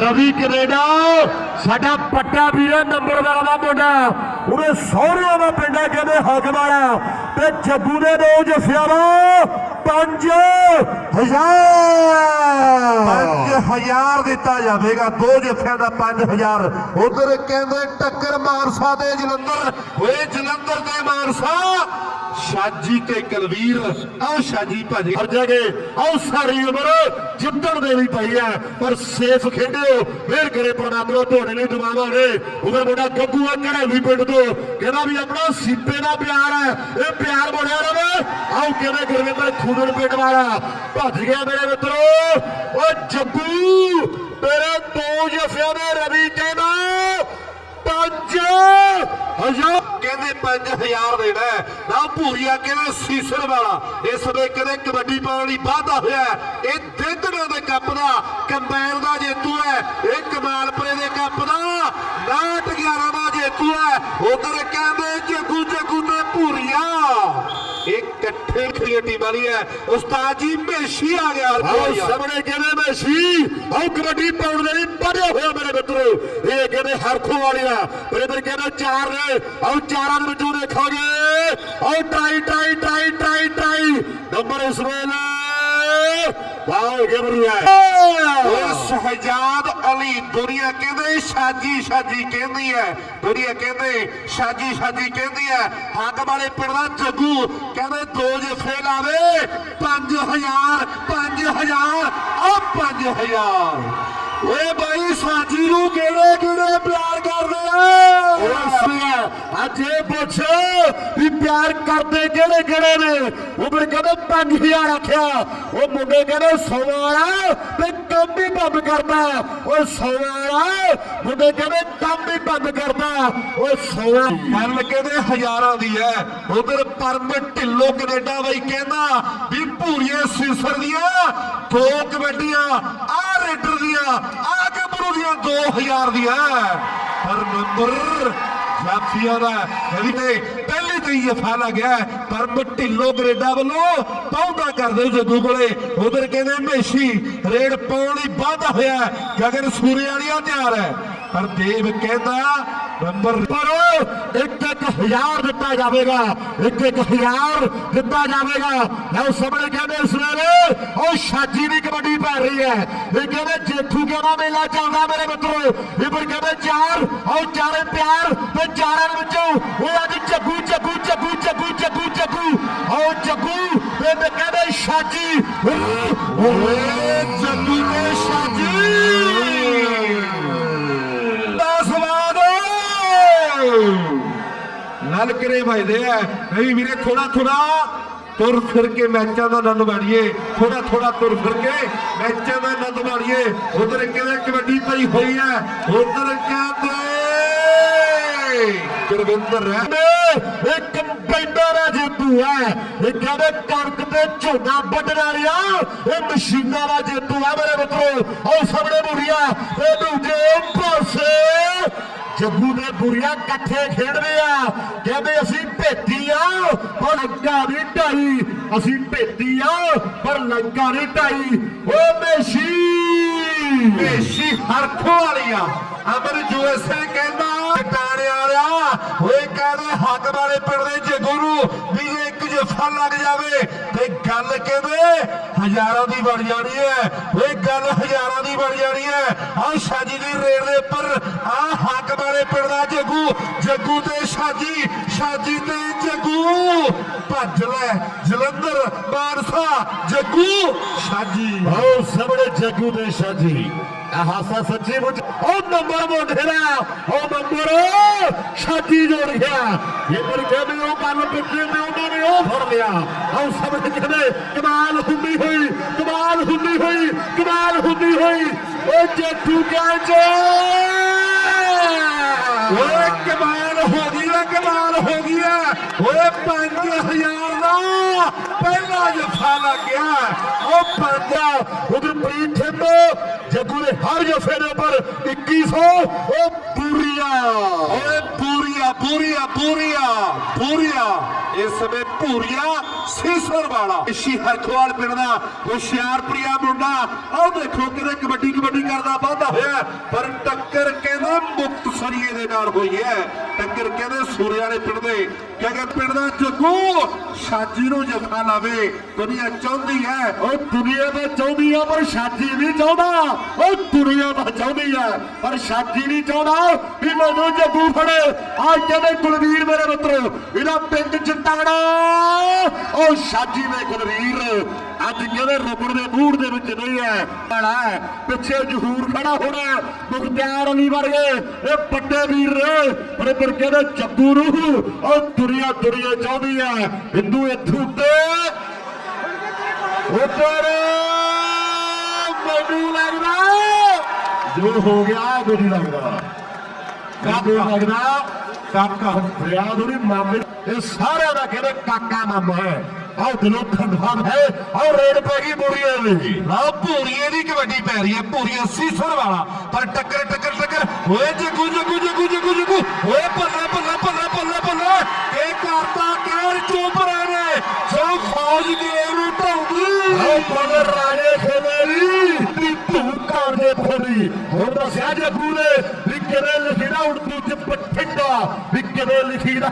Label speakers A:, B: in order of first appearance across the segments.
A: Ravi Canada, ਸਾਡਾ ਪੱਟਾ ਵੀਰਾ number ਵਾਲਾ ਦਾ ਮੁੰਡਾ। ਉਹਦੇ ਸਹੁਰਿਆਂ ਦਾ ਪਿੰਡਾ ਕਹਿੰਦੇ ਹੱਕ ਵਾਲਾ ਤੇ ਜੱਗੂ ਦੇ ਦੋ ਜੱਫਿਆਂ ਦਾ। 5000
B: 5000 ਦਿੱਤਾ ਜਾਵੇਗਾ ਦੋ ਜੱਫਿਆਂ ਦਾ 5000 ਉਧਰ ਕਹਿੰਦੇ ਟੱਕਰ ਮਾਨਸਾ ਦੇ ਜਲੰਧਰ ਓਏ ਜਲੰਧਰ ਤੇ ਮਾਨਸਾ ਸ਼ਾਜੀ ਤੇ ਕਲਵੀਰ ਆਹ ਸ਼ਾਜੀ ਭਾਜੀ
A: ਹਰ ਜਗ੍ਹਾ ਆਓ ਸਾਰੀ ਉਮਰ ਜਿੱਤਣ ਦੇ ਲਈ ਪਈ ਹੈ ਪਰ ਸੇਫ ਖੇਡਿਓ ਫੇਰ ਕਰੇ ਪਰਮਾਤਮਾ ਤੁਹਾਡੇ ਲਈ ਦੁਆਵਾਂ ਨੇ ਉਹਦਾ ਮੁੰਡਾ ਗੱਗੂ ਆ ਘੜੈਲੀ ਪਿੰਡ ਤੋਂ ਕਹਿੰਦਾ ਵੀ ਆਪਣਾ ਸੀਪੇ ਦਾ ਪਿਆਰ ਹੈ ਇਹ ਪਿਆਰ ਬਣਿਆ ਰਵੇ ਆਓ ਕਿਵੇਂ ਗੁਰਵਿੰਦਰ ਖੂਦੜ ਪਿੰਡ ਵਾਲਾ ਭੱਜ ਗਿਆ ਮੇਰੇ ਮਿੱਤਰੋ। ਓ ਜੱਗੂ, ਤੇਰੇ ਦੋ ਜਫਿਆਂ ਦੇ ਰਵੀ ਕਹਿੰਦਾ, ਪੰਜ
B: ਕਹਿੰਦੇ 5000 ਦੇਣਾ ਨਾ ਭੂਰੀਆ ਕਹਿੰਦੇ ਸੀਸਰ ਵਾਲਾ। ਇਸ ਵੇ ਕਹਿੰਦੇ ਕਬੱਡੀ ਪਾਉਣ ਲਈ ਵਾਧਾ ਹੋਇਆ ਇਹ ਦੇਦੜਾ ਦੇ ਕੱਪ ਦਾ ਕੰਬਾਈਨ ਦਾ ਜੇਤੂ ਹੈ। ਇਹ ਕਮਾਲਪੁਰੇ ਦੇ ਕੱਪ ਦਾ 911 ਦਾ ਜੇਤੂ ਹੈ। ਉਧਰ ਕਹਿੰਦੇ ਜੱਗੂ ਇਹ ਇਕੱਠੇ ਖਰੀਏ ਵਾਲੀ ਹੈ। ਉਸਤਾਦ ਜੀ ਮੇਸ਼ੀ ਆ ਗਿਆ
A: ਆਓ ਸਾਹਮਣੇ ਕਹਿੰਦੇ ਮੈਂ ਆਓ ਕਬੱਡੀ ਪਾਉਣ ਦੇ ਲਈ ਵਧਿਆ ਹੋਇਆ ਮੇਰੇ ਮਿੱਤਰੋ। ਇਹ ਕਹਿੰਦੇ ਹਰਖੋ ਆ ਮੇਰੇ ਪਰ ਕਹਿੰਦੇ ਚਾਰ ਨੇ। ਆਓ ਚਾਰਾਂ ਦੇ ਵਿੱਚੋਂ ਦੇਖਾਂਗੇ। ਆਓ try try try try try. Number ਇਸ ਵੇਲੇ ਵਾਓ ਗਬਰੀਆ
B: ਓਏ ਸ਼ਹਿਜਾਦ ਅਲੀ ਦੁਨੀਆ ਕਹਿੰਦੇ ਸ਼ਾਜੀ ਸ਼ਾਜੀ ਕਹਿੰਦੀ ਹੈ ਦੁਨੀਆ ਕਹਿੰਦੇ ਸ਼ਾਜੀ ਸ਼ਾਜੀ ਕਹਿੰਦੀ ਹੈ ਹੱਕ ਵਾਲੇ ਪਿੰਡ ਦਾ ਜੱਗੂ ਕਹਿੰਦੇ ਦੋ ਜਫੇ ਲਾਵੇ 5000 5000 ਆ 5000 ਓਏ ਬਾਈ ਸਾਜੀ ਨੂੰ ਕਿਹੜੇ ਕਿਹੜੇ ਪਿਆਰ ਕਰਦੇ ਆ
A: ਅੱਜ ਇਹ ਪੁੱਛ ਵੀ ਪਿਆਰ ਕਰਦੇ ਕਿਹੜੇ ਕਿਹੜੇ ਨੇ? ਉਹ ਮੇਰੇ ਕਹਿੰਦੇ 5000 ਆਖਿਆ। ਉਹ ਮੁੰਡੇ ਕਹਿੰਦੇ ਸਵਾਲਾ ਤੇ ਕੰਮ ਵੀ ਬੰਦ ਕਰਦਾ। ਉਹ ਸਵਾਲਾ ਮੁੰਡੇ ਕਹਿੰਦੇ ਕੰਮ ਵੀ ਬੰਦ ਕਰਦਾ। ਉਹ ਸਵਾਲਾ
B: ਗੱਲ ਕਹਿੰਦੇ ਹਜ਼ਾਰਾਂ ਦੀ ਹੈ ਉਧਰ ਪਰਮ ਢਿੱਲੋ ਕੈਨੇਡਾ ਬਾਈ ਕਹਿੰਦਾ ਵੀ ਭੂਰੀਏ ਸਿਸਰ ਦੀਆਂ ਦੋ ਕਬੱਡੀਆਂ ਆ ਰੇਡਰ ਦੀਆਂ, ਆ ਗੱਭਰੂ ਦੀਆਂ 2000 ਦੀਆਂ ਪਰ ਨੰਬਰ ਜਾਫੀਆ ਦਾ। ਇਹਦੀ ਤੇ ਪਹਿਲੇ ਤੇ ਹੀ ਫਾ ਲੱਗਿਆ ਪਰਮ ਢਿੱਲੋ ਕੈਨੇਡਾ ਵੱਲੋਂ ਪਹੁੰਚਾ ਕਰਦੇ ਜੱਗੂ ਕੋਲੇ। ਉਧਰ ਕਹਿੰਦੇ ਮੇਸ਼ੀ ਰੇਡ ਪਾਉਣ ਲਈ ਵਾਧਾ ਹੋਇਆ ਗਗਨ ਸੂਰੇ ਵਾਲੀਆ ਤਿਆਰ ਹੈ। ਪਰ ਦੇਵ ਕਹਿੰਦਾ, ਨੰਬਰ
A: ਪਰ ਇੱਕ ਇੱਕ ਦਿੱਤਾ ਜਾਵੇਗਾ। ਇੱਕ ਇੱਕ ਹਜ਼ਾਰ ਦਿੱਤਾ ਜਾਵੇਗਾ। ਲਓ ਸਾਹਮਣੇ ਕਹਿੰਦੇ ਇਸ ਵੇਲੇ, ਉਹ ਸ਼ਾਜੀ ਦੀ ਕਬੱਡੀ ਪੈ ਰਹੀ ਹੈ। ਇਹ ਕਹਿੰਦੇ ਜੇਠੂ ਕਿਹੜਾ ਮੇਲਾ ਚੱਲਦਾ ਮੇਰੇ ਮਿੱਤਰੋ? ਇਹ ਪਰ ਕਹਿੰਦੇ ਚਾਰ, ਉਹ ਚਾਰੇ ਪਿਆਰ ਤੇ ਚਾਰਾਂ ਵਿੱਚੋਂ ਉਹ ਅੱਜ ਜੱਗੂ ਜੱਗੂ ਜੱਗੂ ਜੱਗੂ ਜੱਗੂ ਜੱਗੂ ਉਹ ਜੱਗੂ ਤੇ ਕਹਿੰਦੇ ਸ਼ਾਜੀ,
B: ਓਏ ਜੱਗੂ ਨਾਲ ਕਰੇ ਭਾਈਦੇ ਆ? ਨਹੀਂ ਵੀਰੇ ਥੋੜਾ ਥੋੜਾ ਤੁਰ ਫਿਰ ਕੇ ਮੈਚਾਂ ਦਾ ਆਨੰਦ ਮਾਣੀਏ ਥੋੜਾ ਥੋੜਾ ਤੁਰ ਫਿਰ ਕੇ ਮੈਚਾਂ ਦਾ ਆਨੰਦ ਮਾਣੀਏ ਉਧਰ ਕਹਿੰਦੇ ਕਬੱਡੀ ਪਈ ਹੋਈ ਹੈ? ਉਧਰ ਕਹਿੰਦੇ ਗੁਰਵਿੰਦਰ ਹੈ।
A: ਇੱਕ ਕੰਪਾਈਨਰ ਹੈ ਜੇਤੂ ਇਹ ਕਹਿੰਦੇ ਕਣਕ ਤੇ ਝੋਨਾ ਵੱਢਣ ਵਾਲਿਆ, ਇਹ ਮਸ਼ੀਨਾਂ ਦਾ ਜੇਤੂ ਹੈ ਮੇਰੇ ਮਿੱਤਰੋ। ਉਹ ਸਾਹਮਣੇ ਬੁਰੀਆ ਇਹ ਦੂਜੇ ਪਾਸੇ ਜੱਗੂ ਦੇ ਬੁਰੀਆ ਇਕੱਠੇ ਖੇਡਦੇ ਆ। ਕਹਿੰਦੇ ਅਸੀਂ ਭੇਤੀ ਆ, ਪਰ ਲੰਕਾ ਨਹੀਂ ਢਾਈ। ਅਸੀਂ ਭੇਤੀ ਆ, ਪਰ ਲੰਕਾ ਨਹੀਂ ਢਾਈ। ਓ ਮੇਸ਼ੀ!
B: ਮੇਸ਼ੀ ਹਰਖੋ ਵਾਲੀਆਂ। ਅਮਰ ਜੋਸੇ ਕਹਿੰਦਾ ਟਾਣੇ ਵਾਲਿਆ, ਓਏ ਕਹਿੰਦੇ ਹੱਕ ਵਾਲੇ ਪਿੰਡ ਦੇ ਜੱਗੂ ਨੂੰ ਵੀ ਜੇ ਇੱਕ ਜਫਾ ਲੱਗ ਜਾਵੇ, ਤੇ ਗੱਲ ਕਹਿੰਦੇ ਹਜ਼ਾਰਾਂ ਦੀ ਬਣ ਜਾਣੀ ਹੈ। ਓਏ ਗੱਲ ਹਜ਼ਾਰਾਂ ਦੀ ਬਣ ਜਾਣੀ ਹੈ। ਆ ਸ਼ਾਜੀ ਦੀ ਰੇਡ ਦੇ ਉੱਪਰ ਆ ਹੱਕ ਵਾਲੇ ਪਿੰਡ ਦਾ ਜੱਗੂ ਜੱਗੂ ਤੇ ਸ਼ਾਜੀ ਸ਼ਾਜੀ ਤੇ ਜੱਗੂ ਭੱਜ ਲੈ ਜਲੰਧਰ ਮਾਨਸਾ ਜੱਗੂ ਸ਼ਾਜੀ
A: ਆਓ ਸਾਹਮਣੇ ਜੱਗੂ ਦੇ ਸ਼ਾਜੀ ਆ ਹਾਸਾ ਸੱਚੀ ਮੁੱਚ ਉਹ ਨੰਬਰ ਮੋਢੇਰਾ ਉਹ ਨੰਬਰ ਸ਼ਾਜੀ ਜੋੜ ਗਿਆ ਇਹ ਪਰ ਕਹਿੰਦੇ ਉਹ ਗੱਲ ਪਿੱਛੇ ਤੇ ਉਹਨਾਂ ਨੇ ਉਹ ਫੜ ਲਿਆ ਆਓ ਸਾਹਮਣੇ ਕਹਿੰਦੇ ਕਮਾਲ ਹੁੰਦੀ ਹੋਈ ਕਮਾਲ ਹੁੰਦੀ ਹੋਈ ਕਮਾਲ ਹੁੰਦੀ ਹੋਈ ਉਹ ਜੱਟੂ ਕਹਿੰਦੇ
B: ਓਏ ਕਮਾਲ ਹੋ ਗਈ ਓਏ, ਕਮਾਲ ਹੋ ਗਈ ਓਏ। 5000 ਦਾ ਪਹਿਲਾ ਜਫਾ ਲੱਗ ਗਿਆ।
A: ਉਹ ਪੰਜਾ ਉਧਰ ਪ੍ਰੀਤ ਥਿੰਦੋ ਜੱਗੂ ਦੇ ਹਰ ਜਫੇ ਦੇ ਉੱਪਰ 2100 ਉਹ ਪੂਰੀਆ।
B: ਓਏ ਪੂਰੀਆ ਪੂਰੀਆ ਪੂਰੀਆ ਪੂਰੀਆ। ਇਸ ਸਮੇਂ ਭੂਰੀਆ, ਸੀਸਰ ਵਾਲਾ। ਇਸ਼ੀ ਹਰਖਵਾਲ ਪਿੰਡ ਦਾ ਹੁਸ਼ਿਆਰਪੁਰੀਆ ਮੁੰਡਾ। ਆਹ ਦੇਖੋ ਕਿਤੇ ਕਬੱਡੀ ਕਬੱਡੀ ਕਰਦਾ, ਵਾਧਾ ਹੋਇਆ। ਪਰ ਟੱਕਰ ਕਹਿੰਦੇ ਮੁਕਤ ਸਰੀਏ ਦੇ ਨਾਲ ਹੋਈ ਹੈ। ਟੱਕਰ ਕਹਿੰਦੇ ਸੂਰਿਆ ਵਾਲੇ ਪਿੰਡ ਦੇ। ਕਹਿੰਦੇ ਪਿੰਡ ਦਾ ਜੱਗੂ, ਸਾਜੀ ਨੂੰ ਜਫਾ ਲਾਵੇ। ਦੁਨੀਆ ਚਾਹੁੰਦੀ ਹੈ।
A: ਉਹ ਦੁਨੀਆ ਤਾਂ ਚਾਹੁੰਦੀ ਆ, ਪਰ ਸ਼ਾਦੀ ਨਹੀਂ ਚਾਹੁੰਦਾ। ਉਹ ਦੁਨੀਆ ਤਾਂ ਚਾਹੁੰਦੀ ਆ, ਪਰ ਸ਼ਾਦੀ ਨਹੀਂ ਚਾਹੁੰਦਾ ਵੀ ਮੈਨੂੰ ਜੱਗੂ ਫੜੇ। ਅੱਜ ਕਹਿੰਦੇ ਕੁਲਵੀਰ ਮੇਰੇ ਮਿੱਤਰੋ ਇਹਦਾ ਪਿੰਡ ਚਟਾਣਾ ਉਹ ਸ਼ਾਦੀ ਨੇ ਕੁਲਵੀਰ, ਅੱਜ ਕਹਿੰਦੇ ਰੁਕਣ ਦੇ ਮੂਡ ਦੇ ਵਿੱਚ ਨਹੀਂ ਹੈ। ਬੜਾ ਪਿੱਛੇ ਜਹੂਰ ਖੜਾ ਹੋਣਾ, ਮੁਖਤਿਆਰ ਅਲੀ ਵਰਗੇ। ਇਹ ਵੱਡੇ ਵੀਰ ਨੇ ਪਰ ਇੱਧਰ ਕਹਿੰਦੇ ਜੱਗੂ ਨੂੰ, ਉਹ ਦੁਨੀਆ ਦੁਨੀਆ ਚਾਹੁੰਦੀ ਹੈ। ਹਿੰਦੂ ਇੱਥੋਂ ਤੇ ਉੱਪਰ ਮੈਨੂੰ ਲੱਗਦਾ, ਜੋ ਹੋ ਗਿਆ, ਮੈਨੂੰ ਲੱਗਦਾ। ਮੈਨੂੰ ਲੱਗਦਾ ਕਾਕਾ ਫਰਿਆਦ ਉਹਦੀ ਮਾਮੇ سارا کام ہے سب لے ਲਿਖੀਦਾ ਉਰਦੂ ਚ ਬਠਿੰਡਾ। ਵੀ ਕਿਵੇਂ ਲਿਖੀਦਾ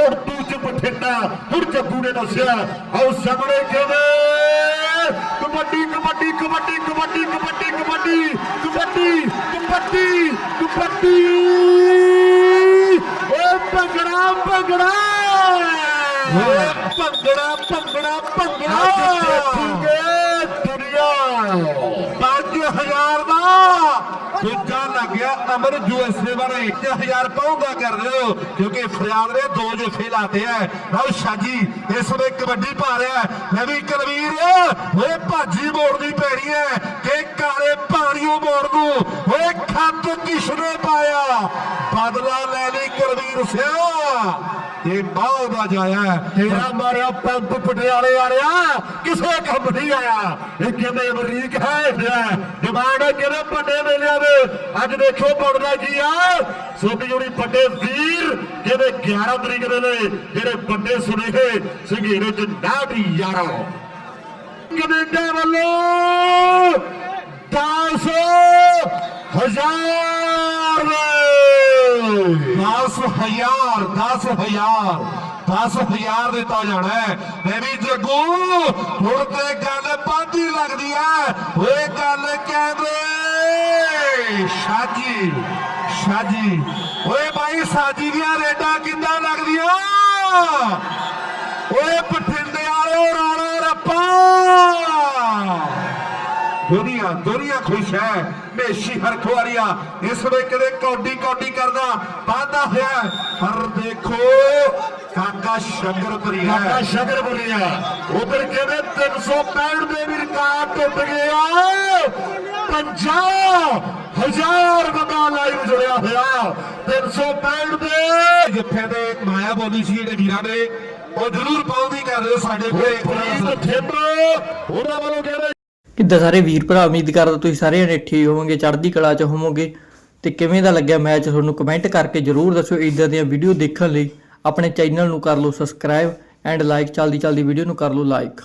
A: ਉਰਦੂ ਚ ਬਠਿੰਡਾ। ਹੁਣ ਜੱਗੂ ਨੇ ਦੱਸਿਆ ਆਓ ਸਾਹਮਣੇ ਕਿਵੇਂ? ਕਬੱਡੀ ਕਬੱਡੀ ਕਬੱਡੀ ਕਬੱਡੀ ਕਬੱਡੀ ਕਬੱਡੀ ਕਬੱਡੀ ਕਬੱਡੀ ਕਬੱਡੀ। ਓ ਭੰਗੜਾ ਭੰਗੜਾ।
B: ਭੰਗੜਾ ਭੰਗੜਾ ਭੰਗੜਾ।
A: ਅੱਜ ਦੇਖੂਗੇ ਦੁਨੀਆ
B: 5000 ਦਾ। ਦੂਜਾ ਲੱਗਿਆ ਅਮਰ ਯੂਐਸਏ ਵਾਲੇ 1000 ਪਾਉਂਦਾ ਕਰ ਦਿਓ, ਕਿਉਂਕਿ ਫਰਿਆਦ ਨੇ ਦੋ ਜਫੇ ਲਾਤੇ ਐ ਲਓ ਸ਼ਾਜੀ ਇਸ ਵੇ ਕਬੱਡੀ ਪਾ ਰਿਹਾ ਹੈ। ਮੈਂ ਵੀ ਕਲਵੀਰ, ਓਏ ਭਾਜੀ ਮੋੜਨੀ ਪੈਣੀ ਐ ਕਿ ਕਾਲੇ ਪਾਣੀਓ ਮੋੜ ਨੂੰ, ਓਏ ਖੱਤ ਕਿਸ਼ਨੇ ਪਾਇਆ ਬਦਲਾ ਲੈ ਲਈ ਕਲਵੀਰ ਸਿਆ। ਇਹ ਬਾਹ ਦਾ ਜਾਇਆ।
A: ਤੇਰਾ ਮਾਰਿਆ ਪੰਪ ਪਟਿਆਲੇ ਵਾਲਿਆ। ਕਿਸੇ ਕੰਮ ਨਹੀਂ ਆਇਆ। ਇਹ ਕਿਵੇਂ ਅਮਰੀਕ ਹੈ ਡਿਮਾਂਡ ਹੈ ਕਿਹੜੇ ਵੱਡੇ ਮੇਲਿਆਂ ਦੇ ਅੱਜ ਦੇਖੋ ਬਣਦਾ ਕੀ ਆ। ਸੋਢੀ ਜੁੜੀ ਵੱਡੇ ਵੀਰ ਜਿਹਦੇ 11 ਤਰੀਕ ਦੇ ਨੇ ਜਿਹੜੇ ਵੱਡੇ ਸੁਨੇਹੇ ਸੰਘੇਰੇ ਚ ਨਾਟੀ ਯਾਰਾ। ਕੈਨੇਡਾ ਵੱਲੋਂ 10 ਹਜ਼ਾਰ
B: 10000 10000 10000 ਦਿੱਤਾ ਜਾਣਾ ਹੈ। ਮੈਂ ਵੀ ਜੱਗੂ, ਹੁਣ ਤੇ ਗੱਲ ਪਾਦੀ ਲੱਗਦੀ ਐ ਓਏ ਗੱਲ ਕਹਿੰਦੇ ਸ਼ਾਜੀ ਸ਼ਾਜੀ, ਓਏ ਭਾਈ ਸਾਜੀ ਦੀਆਂ ਰੇਡਾਂ ਕਿੱਦਾਂ ਲੱਗਦੀਆਂ? ਓਏ ਪੱਠੇ ਦੁਨੀਆ ਦੁਨੀਆ ਖੁਸ਼ ਹੈ। ਮੇਸ਼ੀ ਹਰਖਵਾਰੀਆ ਇਸ ਵੇ ਕਦੇ ਕੌਡੀ ਕੌਡੀ ਕਰਦਾ ਵਾਦਾ ਹੋਇਆ। ਹੈ। ਪਰ ਦੇਖੋ ਕਾਕਾ ਸ਼ੰਕਰਪੁਰੀਆ
A: ਕਾਕਾ ਸ਼ਗਰ ਬੁਰੀਆ ਉਧਰ ਕਹਿੰਦੇ 365 ਦੇ ਵੀ ਰਿਕਾਰਡ ਟੁੱਟ ਗਿਆ 50 ਹਜ਼ਾਰ ਬੰਦਾ ਲਾਈਵ ਜੁੜਿਆ ਹੋਇਆ। 365 ਦੇ।
B: ਜਿੱਥੇ ਦੇ ਮਾਇਆ ਬੋਲੀ ਸੀ ਜਿਹੜੇ ਵੀਰਾਂ ਨੇ ਉਹ ਜ਼ਰੂਰ ਪਾਉਂਦੀ ਕਰ ਦਿਓ ਸਾਡੇ ਕੋਲੇ।
A: ਥਿੰਬਰ ਉਹਨਾਂ ਵੱਲੋਂ ਕਹਿੰਦੇ
C: ਕਿੱਦਾਂ ਸਾਰੇ ਵੀਰ ਭਰਾ ਉਮੀਦ ਕਰਦਾ ਤੁਸੀਂ ਸਾਰੇ ਜਣੇ ਠੀਕ ਹੋਵੋਗੇ, ਚੜ੍ਹਦੀ ਕਲਾ 'ਚ ਹੋਵੋਗੇ। ਤੇ ਕਿਵੇਂ ਦਾ ਲੱਗਿਆ ਮੈਚ ਤੁਹਾਨੂੰ ਕਮੈਂਟ ਕਰਕੇ ਜਰੂਰ ਦੱਸਿਓ ਇਦਾਂ ਦੀਆਂ ਵੀਡੀਓ ਦੇਖਣ ਲਈ। ਆਪਣੇ ਚੈਨਲ ਨੂੰ ਕਰ ਲਓ ਸਬਸਕ੍ਰਾਈਬ ਐਂਡ ਲਾਈਕ ਚੱਲਦੀ ਚੱਲਦੀ ਵੀਡੀਓ ਨੂੰ ਕਰ ਲਓ ਲਾਈਕ